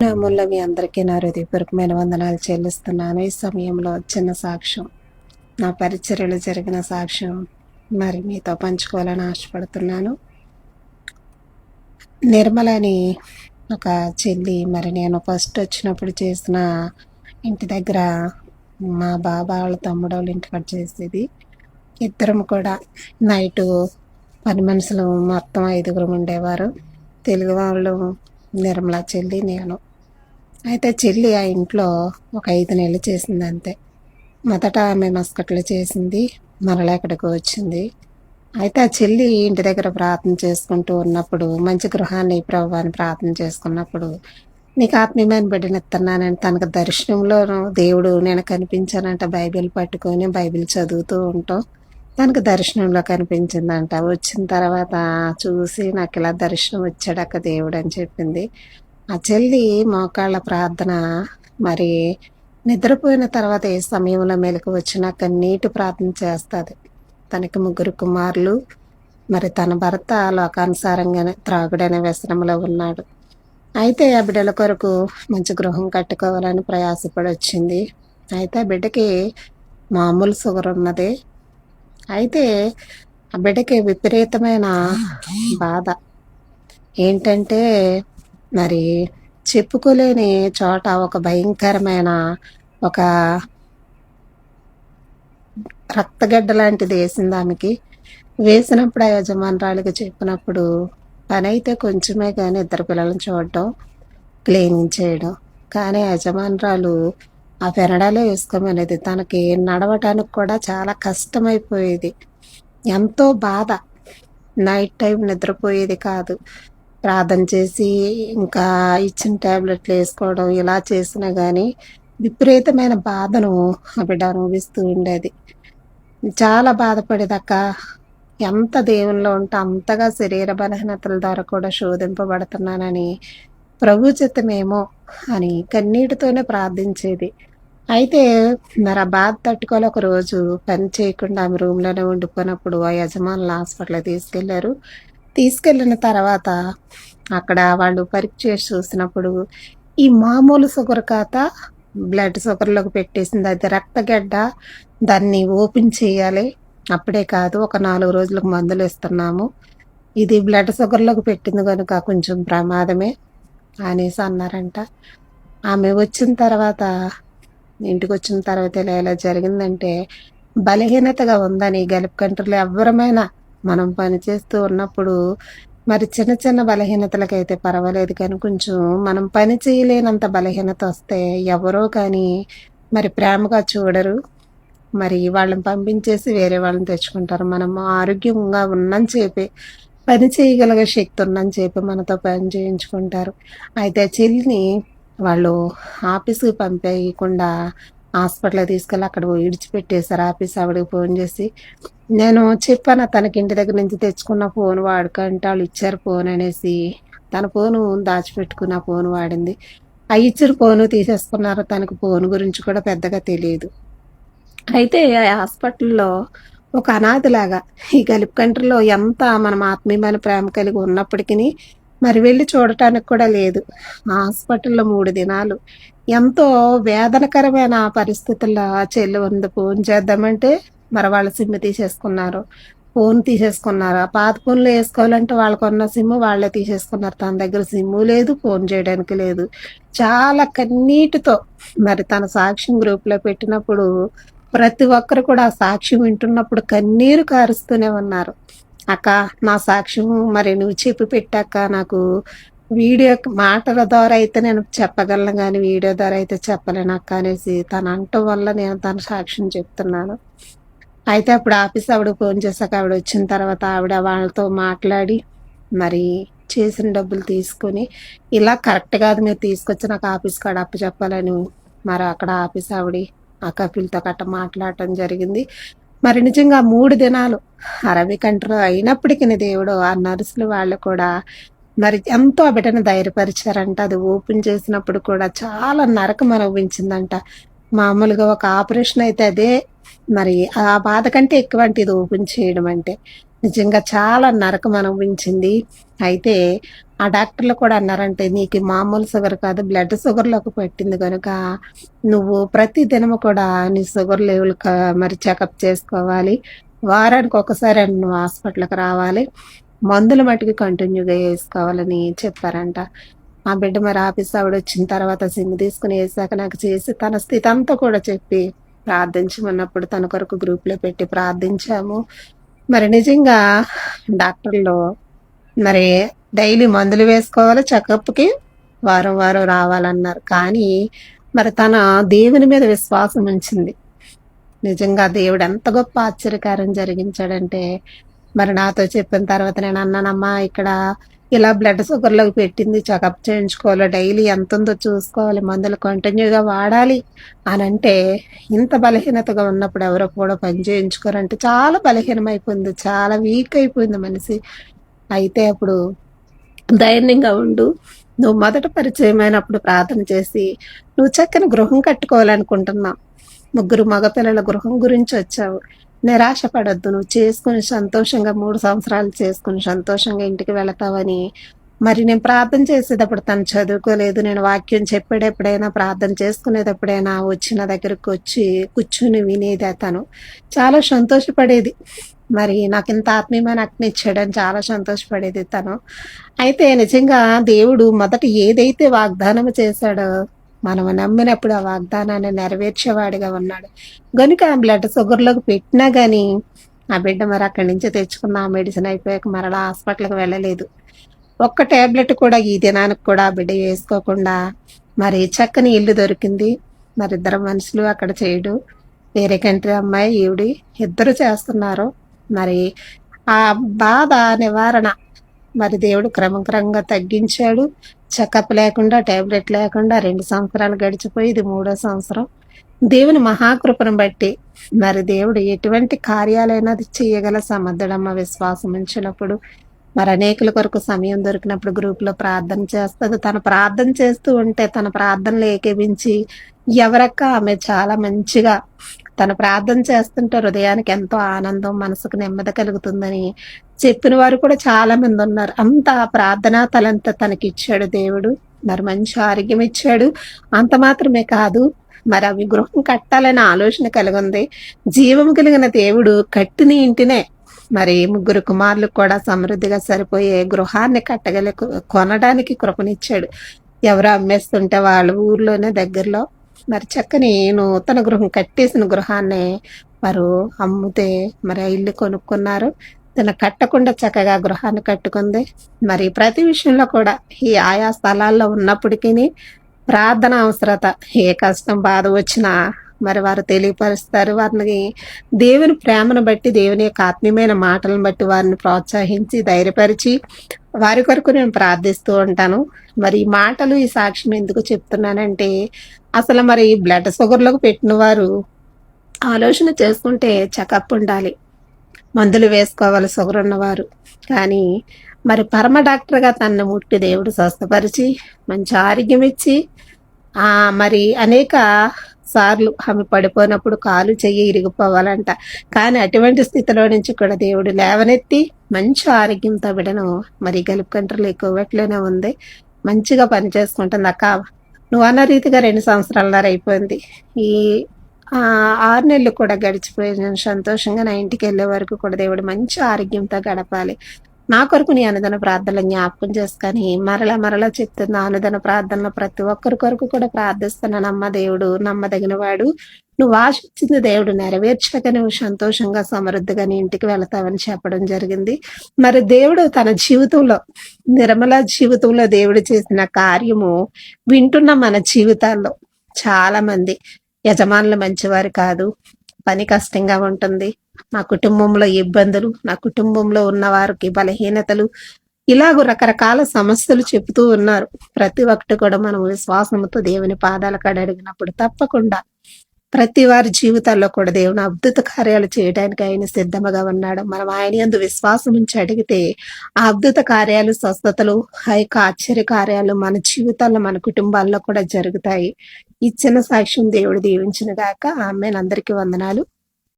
నామంలో మీ అందరికీ నా హృదయపూర్వకమైన వందనాలు చెల్లిస్తున్నాను. ఈ సమయంలో చిన్న సాక్ష్యం నా పరిచర్యలు జరిగిన సాక్ష్యం మరి మీతో పంచుకోవాలని ఆశపడుతున్నాను. నిర్మల అని ఒక చెల్లి మరి నేను ఫస్ట్ వచ్చినప్పుడు చేసిన ఇంటి దగ్గర మా బాబా వాళ్ళ తమ్ముడు వాళ్ళ ఇంటికాడ చేసేది. ఇద్దరం కూడా నైటు పని మనుషులు మొత్తం ఐదుగురు ఉండేవారు. తెలుగు వాళ్ళు నిర్మల చెల్లి నేను. అయితే చెల్లి ఆ ఇంట్లో ఒక ఐదు నెలలు చేసింది అంతే. మొదట ఆమె మస్కట్లో చేసింది మరలా ఇక్కడికి వచ్చింది. అయితే ఆ చెల్లి ఇంటి దగ్గర ప్రార్థన చేసుకుంటూ ఉన్నప్పుడు మంచి గృహాన్ని ప్రభావాన్ని ప్రార్థన చేసుకున్నప్పుడు నీకు ఆత్మీయమైన బిడ్డను ఇస్తున్నానని తనకు దర్శనంలో దేవుడు నేను కనిపించానంట బైబిల్ పట్టుకొని బైబిల్ చదువుతూ ఉంటాం. తనకు దర్శనంలో కనిపించిందంట. వచ్చిన తర్వాత చూసి నాకు ఇలా దర్శనం వచ్చాడక్క దేవుడు అని చెప్పింది. ఆ చెల్లి మోకాళ్ళ ప్రార్థన మరి నిద్రపోయిన తర్వాత ఏ సమయంలో మెలకు వచ్చినా కన్నీటి ప్రార్థన చేస్తుంది. తనకి ముగ్గురు కుమారులు మరి తన భర్త లోకానుసారంగానే త్రాగుడనే వ్యసనంలో ఉన్నాడు. అయితే ఆ బిడ్డల కొరకు మంచి గృహం కట్టుకోవాలని ప్రయాసపడి వచ్చింది. అయితే ఆ బిడ్డకి మామూలు షుగర్ ఉన్నది. అయితే ఆ బిడ్డకి విపరీతమైన బాధ. ఏంటంటే మరి చెప్పుకోలేని చోట ఒక భయంకరమైన ఒక రక్తగడ్డ లాంటిది వేసింది ఆమెకి. వేసినప్పుడు ఆ యజమానురాలికి చెప్పినప్పుడు పని అయితే కొంచెమే కానీ ఇద్దరు పిల్లలను చూడటం క్లీనింగ్ చేయడం. కానీ యజమానురాలు ఆ పెనడాలే వేసుకోమనేది తనకి నడవటానికి కూడా చాలా కష్టమైపోయేది. ఎంతో బాధ. నైట్ టైం నిద్రపోయేది కాదు. ప్రార్థన చేసి ఇంకా ఇచ్చిన ట్యాబ్లెట్లు వేసుకోవడం ఇలా చేసినా కానీ విపరీతమైన బాధను బిడ్డ అనుభవిస్తూ ఉండేది. చాలా బాధపడేదక్క. ఎంత దేవుల్లో ఉంటే అంతగా శరీర బలహీనతల ద్వారా కూడా శోధింపబడుతున్నానని ప్రభు చిత్తమేమో అని కన్నీటితోనే ప్రార్థించేది. అయితే మరి ఆ బాధ తట్టుకోవాలి. ఒక రోజు పని చేయకుండా ఆమె రూమ్లోనే ఉండిపోయినప్పుడు ఆ యజమానులు హాస్పిటల్ తీసుకెళ్ళారు. తీసుకెళ్ళిన తర్వాత అక్కడ వాళ్ళు పరీక్ష చేసి చూసినప్పుడు ఈ మామూలు షుగర్ కాత బ్లడ్ షుగర్లోకి పెట్టేసింది. అది రక్తగడ్డ. దాన్ని ఓపెన్ చేయాలి. అప్పుడే కాదు ఒక నాలుగు రోజులకు మందులు ఇస్తున్నాము. ఇది బ్లడ్ షుగర్లోకి పెట్టింది కనుక కొంచెం ప్రమాదమే అనేసి అన్నారంట. ఆమె వచ్చిన తర్వాత ఇంటికి వచ్చిన తర్వాత ఇలా ఇలా జరిగిందంటే బలహీనతగా ఉందని గల్ఫ్ కంట్రీలో ఎవరమైనా మనం పనిచేస్తూ ఉన్నప్పుడు మరి చిన్న చిన్న బలహీనతలకైతే పర్వాలేదు కానీ కొంచెం మనం పని చేయలేనంత బలహీనత వస్తే ఎవరో కానీ మరి ప్రేమగా చూడరు. మరి వాళ్ళని పంపించేసి వేరే వాళ్ళని తెచ్చుకుంటారు. మనం ఆరోగ్యంగా ఉన్నని చెప్పి పని చేయగలిగే శక్తి ఉన్నని చెప్పి మనతో పని చేయించుకుంటారు. అయితే చెల్లిని వాళ్ళు ఆఫీస్కి పంపేయకుండా హాస్పిటల్ తీసుకెళ్ళి అక్కడ విడిచిపెట్టేశారు. ఆఫీస్ ఆవిడకి ఫోన్ చేసి నేను చెప్పాను తనకి ఇంటి దగ్గర నుంచి తెచ్చుకున్న ఫోన్ వాడుకంటే వాళ్ళు ఇచ్చారు ఫోన్ అనేసి. తన ఫోను దాచిపెట్టుకున్న ఫోన్ వాడింది. ఆ ఇచ్చిన ఫోను తీసేసుకున్నారు తనకు ఫోన్ గురించి కూడా పెద్దగా తెలియదు. అయితే ఆ హాస్పిటల్లో ఒక అనాథలాగా ఈ గలిప్ కంట్రీలో ఎంత మనం ఆత్మీయమైన ప్రేమ కలిగి ఉన్నప్పటికీ మరి వెళ్ళి చూడటానికి కూడా లేదు. హాస్పిటల్లో మూడు దినాలు. ఎంతో వేదనకరమైన పరిస్థితుల్లో చెల్లి ఉంది. ఫోన్ చేద్దామంటే మరి వాళ్ళ సిమ్ తీసేసుకున్నారు. ఫోన్ తీసేసుకున్నారు? ఆ పాత ఫోన్లో వేసుకోవాలంటే వాళ్ళకున్న సిమ్ వాళ్ళే తీసేసుకున్నారు. తన దగ్గర సిమ్ము లేదు ఫోన్ చేయడానికి లేదు. చాలా కన్నీటితో మరి తన సాక్ష్యం గ్రూప్లో పెట్టినప్పుడు ప్రతి ఒక్కరు కూడా ఆ సాక్ష్యం వింటున్నప్పుడు కన్నీరు కారుస్తూనే ఉన్నారు. అక్క నా సాక్ష్యం మరి నువ్వు చెప్పి పెట్టాక నాకు వీడియో మాటల ద్వారా అయితే నేను చెప్పగలను కానీ వీడియో ద్వారా అయితే చెప్పలేను అక్క అనేసి తను అంటం వల్ల నేను తన సాక్ష్యం చెప్తున్నాను. అయితే అప్పుడు ఆఫీస్ ఆవిడ ఫోన్ చేశాక ఆవిడ వచ్చిన తర్వాత ఆవిడ వాళ్ళతో మాట్లాడి మరి చేసిన డబ్బులు తీసుకొని ఇలా కరెక్ట్ కాదు మీరు తీసుకొచ్చి నాకు ఆఫీస్ కాడ అప్పు చెప్పాలని మరి అక్కడ ఆఫీస్ ఆవిడ ఆ కపిల్తో గట్ట మాట్లాడటం జరిగింది. మరి నిజంగా మూడు దినాలు అరబీ కంట్రీ అయినప్పటికీ దేవుడు ఆ నర్సులు వాళ్ళు కూడా మరి ఎంతో ఆ బిడ్డను ధైర్యపరిచారంట. అది ఓపెన్ చేసినప్పుడు కూడా చాలా నరకం అనిపించిందంట మామూలుగా ఒక ఆపరేషన్ అయితే అదే మరి ఆ బాధ కంటే ఎక్కువ అంటే ఇది ఓపెన్ చేయడం అంటే. నిజంగా చాలా నరకం అనిపించింది అయితే ఆ డాక్టర్లు కూడా అన్నారంటే నీకు మామూలు షుగర్ కాదు బ్లడ్ షుగర్లోకి పెట్టింది కనుక నువ్వు ప్రతి దినము కూడా నీ షుగర్ లెవెల్ మరి చెకప్ చేసుకోవాలి. వారానికి ఒకసారి నువ్వు హాస్పిటల్కి రావాలి. మందులు మట్టుకు కంటిన్యూగా వేసుకోవాలని చెప్పారంట. మా బిడ్డ మరి ఆఫీస్ ఆవిడ వచ్చిన తర్వాత సిమ్ తీసుకుని వేసాక నాకు చేసి తన స్థితి అంతా కూడా చెప్పి ప్రార్థించమన్నప్పుడు తన కొరకు గ్రూప్లో పెట్టి ప్రార్థించాము. మరి నిజంగా డాక్టర్లు మరి డైలీ మందులు వేసుకోవాలి చెకప్కి వారం వారం రావాలన్నారు. కానీ మరి తన దేవుని మీద విశ్వాసం ఉంచింది. నిజంగా దేవుడు ఎంత గొప్ప ఆశ్చర్యకారం జరిగించాడంటే మరి నాతో చెప్పిన తర్వాత నేను అన్నానమ్మా ఇక్కడ ఇలా బ్లడ్ షుగర్లోకి పెట్టింది. చెకప్ చేయించుకోవాలి? డైలీ ఎంత ఉందో చూసుకోవాలి. మందులు కంటిన్యూగా వాడాలి అని అంటే ఇంత బలహీనతగా ఉన్నప్పుడు ఎవరో కూడా పని చేయించుకోరంటే చాలా బలహీనం అయిపోయింది చాలా వీక్ అయిపోయింది మనిషి. అయితే అప్పుడు ధైర్యంగా ఉండు. నువ్వు మొదట పరిచయం అయినప్పుడు ప్రార్థన చేసి నువ్వు చక్కని గృహం కట్టుకోవాలనుకుంటున్నావు ముగ్గురు మగపిల్లల గృహం గురించి వచ్చావు. నిరాశ పడద్దు నువ్వు చేసుకుని సంతోషంగా మూడు సంవత్సరాలు చేసుకుని సంతోషంగా ఇంటికి వెళతావని. మరి నేను ప్రార్థన చేసేటప్పుడు తను చదువుకోలేదు. నేను వాక్యం చెప్పేటప్పుడైనా ప్రార్థన చేసుకునేటప్పుడైనా వచ్చిన దగ్గరకు వచ్చి కూర్చుని వినేది తను చాలా సంతోషపడేది. మరి నాకు ఇంత ఆత్మీయమైన అగ్ని ఇచ్చాడని చాలా సంతోషపడేది తను. అయితే నిజంగా దేవుడు మొదట ఏదైతే వాగ్దానం చేశాడో మనం నమ్మినప్పుడు ఆ వాగ్దానాన్ని నెరవేర్చేవాడిగా ఉన్నాడు. కనుక ఆ బ్లడ్ షుగర్లోకి పెట్టినా కానీ ఆ బిడ్డ మరి అక్కడి నుంచి తెచ్చుకున్న ఆ మెడిసిన్ అయిపోయాక మరలా హాస్పిటల్కి వెళ్ళలేదు. ఒక్క టాబ్లెట్ కూడా ఈ దినానికి కూడా ఆ బిడ్డ వేసుకోకుండా మరి చక్కని ఇల్లు దొరికింది. మరి ఇద్దరు మనుషులు అక్కడ చేయడు. వేరే కంట్రీ అమ్మాయి ఈవిడి ఇద్దరు చేస్తున్నారు. మరి ఆ బాధ నివారణ మరి దేవుడు క్రమక్రమంగా తగ్గించాడు. చెకప్ లేకుండా టాబ్లెట్ లేకుండా రెండు సంవత్సరాలు గడిచిపోయి ఇది మూడో సంవత్సరం. దేవుని మహాకృపను బట్టి మరి దేవుడు ఎటువంటి కార్యాలైనా అది చేయగల సమర్థడమ్మ విశ్వాసం ఉంచినప్పుడు మరి అనేకుల కొరకు సమయం దొరికినప్పుడు గ్రూప్లో ప్రార్థన చేస్తుంది. తను ప్రార్థన చేస్తూ ఉంటే తన ప్రార్థనలు ఏకేపించి ఎవరక్క ఆమె చాలా మంచిగా తను ప్రార్థన చేస్తుంటే హృదయానికి ఎంతో ఆనందం మనసుకు నెమ్మది కలుగుతుందని చెప్పిన వారు కూడా చాలా మంది ఉన్నారు. అంత ప్రార్థనా తలంత తనకి ఇచ్చాడు దేవుడు. మరి మంచి ఆరోగ్యం ఇచ్చాడు. అంత మాత్రమే కాదు మరి అవి గృహం కట్టాలనే ఆలోచన కలిగింది. జీవం కలిగిన దేవుడు కట్టిన ఇంటినే మరి ముగ్గురు కుమారులు కూడా సమృద్ధిగా సరిపోయే గృహాన్ని కట్టగల కొనడానికి కృపనిచ్చాడు. ఎవరు అమ్మేస్తుంటే వాళ్ళ ఊర్లోనే దగ్గరలో మరి చక్కని నూతన గృహం కట్టేసిన గృహాన్ని వారు అమ్ముతే మరి ఇల్లు కొనుక్కున్నారు. తన కట్టకుండా చక్కగా గృహాన్ని కట్టుకుంది. మరి ప్రతి విషయంలో కూడా ఈ ఆయా స్థలాల్లో ఉన్నప్పటికీ ప్రార్థన అవసరత ఏ కష్టం బాధ వచ్చినా మరి వారు తెలియపరుస్తారు. వారిని దేవుని ప్రేమను బట్టి దేవుని యొక్క ఆత్మీయమైన మాటలను బట్టి వారిని ప్రోత్సహించి ధైర్యపరిచి వారి కొరకు నేను ప్రార్థిస్తూ ఉంటాను. మరి ఈ మాటలు ఈ సాక్ష్యం ఎందుకు చెప్తున్నానంటే అసలు మరి బ్లడ్ షుగర్లోకి పెట్టిన వారు ఆలోచన చేసుకుంటే చెకప్ ఉండాలి. మందులు వేసుకోవాలి షుగర్ ఉన్నవారు. కానీ మరి పరమ డాక్టర్గా తన ముట్టి దేవుడు స్వస్థపరిచి మంచి ఆరోగ్యం ఇచ్చి మరి అనేక సార్లు ఆమె పడిపోయినప్పుడు కాలు చెయ్యి ఇరిగిపోవాలంట. కానీ అటువంటి స్థితిలో నుంచి కూడా దేవుడు లేవనెత్తి మంచి ఆరోగ్యంతో బిడను మరి గలుపు కంట్రోల్ ఎక్కువట్లోనే ఉంది. మంచిగా పనిచేసుకుంటుంది అక్క. నువ్వు అన్న రీతిగా రెండు సంవత్సరాల అయిపోయింది. ఈ ఆరు నెలలు కూడా గడిచిపోయి సంతోషంగా నా ఇంటికి వెళ్ళే వరకు కూడా దేవుడు మంచి ఆరోగ్యంతో గడపాలి. నా కొరకు నీ అనుదన ప్రార్థనలు జ్ఞాపకం చేసుకొని మరలా మరలా చెప్తున్న అనుదన ప్రార్థనలు ప్రతి ఒక్కరి కొరకు కూడా ప్రార్థిస్తున్న నమ్మ దేవుడు నమ్మదగిన వాడు. నువ్వు ఆశించింది దేవుడు నెరవేర్చక నువ్వు సంతోషంగా సమృద్ధిగా నీ ఇంటికి వెళతావని చెప్పడం జరిగింది. మరి దేవుడు తన జీవితంలో నిర్మల జీవితంలో దేవుడు చేసిన కార్యము వింటున్న మన జీవితాల్లో చాలా మంది యజమానులు మంచివారు కాదు పని కష్టంగా ఉంటుంది. నా కుటుంబంలో ఇబ్బందులు నా కుటుంబంలో ఉన్న వారికి బలహీనతలు ఇలాగ రకరకాల సమస్యలు చెబుతూ ఉన్నారు. ప్రతి ఒక్కటి కూడా మనం విశ్వాసంతో దేవుని పాదాల కాడ అడిగినప్పుడు తప్పకుండా ప్రతి వారి జీవితాల్లో కూడా దేవుని అద్భుత కార్యాలు చేయడానికి ఆయన సిద్ధముగా ఉన్నాడు. మనం ఆయన ఎందు విశ్వాసం ఉంచి అడిగితే ఆ అద్భుత కార్యాలు స్వస్థతలు ఆ యొక్క ఆశ్చర్య కార్యాలు మన జీవితాల్లో మన కుటుంబాల్లో కూడా జరుగుతాయి. ఇచ్చిన సాక్ష్యం దేవుడు దీవించిన గాక. ఆమె అందరికీ వందనాలు.